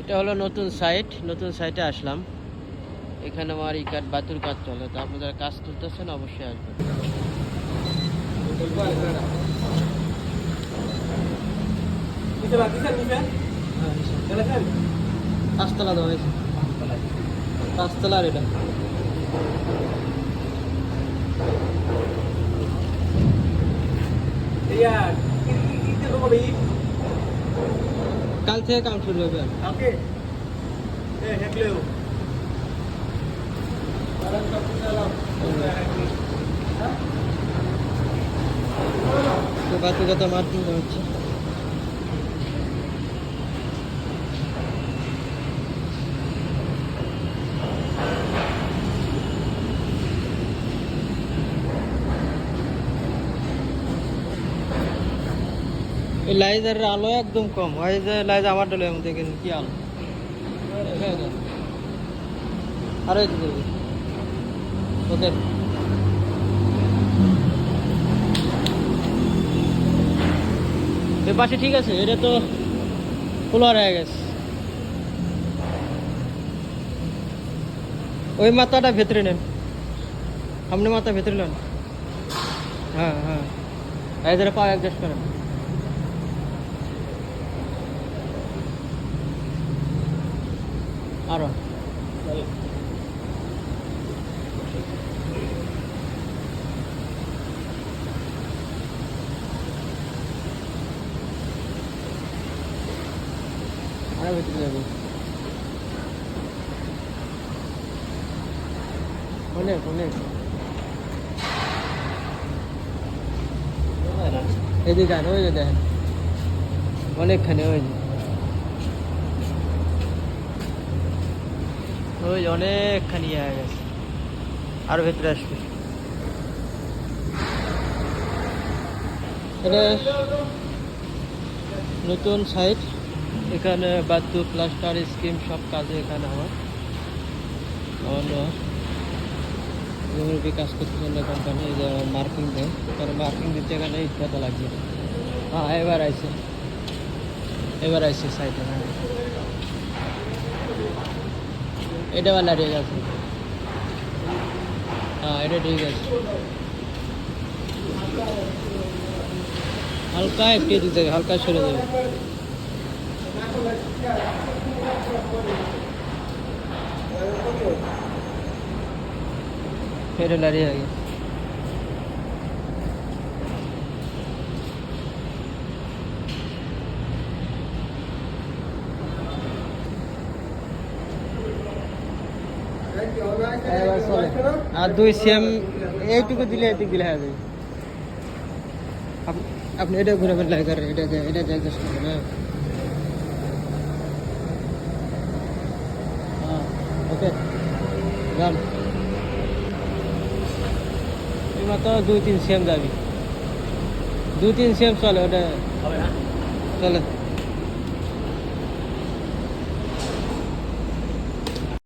এটা হলো নতুন সাইট নতুন সাইটে আসলাম। এখানে আমার ই কাঠ বাতুর কাজ চলে। তো আপনারা কাজ তুলতেছেন, অবশ্যই আসবেন। পাঁচতলা দেওয়া হয়েছে। পাঁচতলা আর এটা। কাল থেকে কাম শুরু হবে আর তো বাতুকা তো মার্কিং হচ্ছে। এই লাইজারের আলো একদম কম। হয় যে লাইজ আমার ডলে দেখেন কি আলো। আরও একটু দেবে ওকে। এ পাশে ঠিক আছে, এটা তো ফ্লোয়ার হয়ে গেছে। ওই মাথাটা ভেতরে নেন। সামনে মাথা ভেতরে নেন। হ্যাঁ হ্যাঁ। এদের পা অ্যাডজাস্ট করেন। আরও আরও ভেতরে যাব অনেক অনেক এদিকে আর ওই যে দেখেন অনেকখানি ওই যে ওই অনেকখানি হয়ে গেছে। আর ভেতরে আসবে। নতুন সাইট এখানে বাথু প্লাস্টার স্কিম সব কাজে এখানে আমার। জমির বিকাশ করতে জন্য কোম্পানি মার্কিং দেয়। এখানে মার্কিং দিতে এখানে ইটকাটা লাগবে হ্যাঁ এবার আইছে। এবার আইসে সাইটে হ্যাঁ এটা বালা ঠিক আছে। হ্যাঁ এটা ঠিক আছে। হালকা একটু দিতে হবে, হালকা সরে দেবে ফেরে দাঁড়িয়ে আগে। আর দুই সেম এইটুকু দিলে এদিক দিলে হয়ে আপ- আপনি এটা ঘুরে ফেলে করে এটা এটা জায়গা হ্যাঁ। হ্যাঁ ওকে যান এই মাত্র দুই তিন সেম যাবি। দুই তিন সেম চলে, ওটা চলে।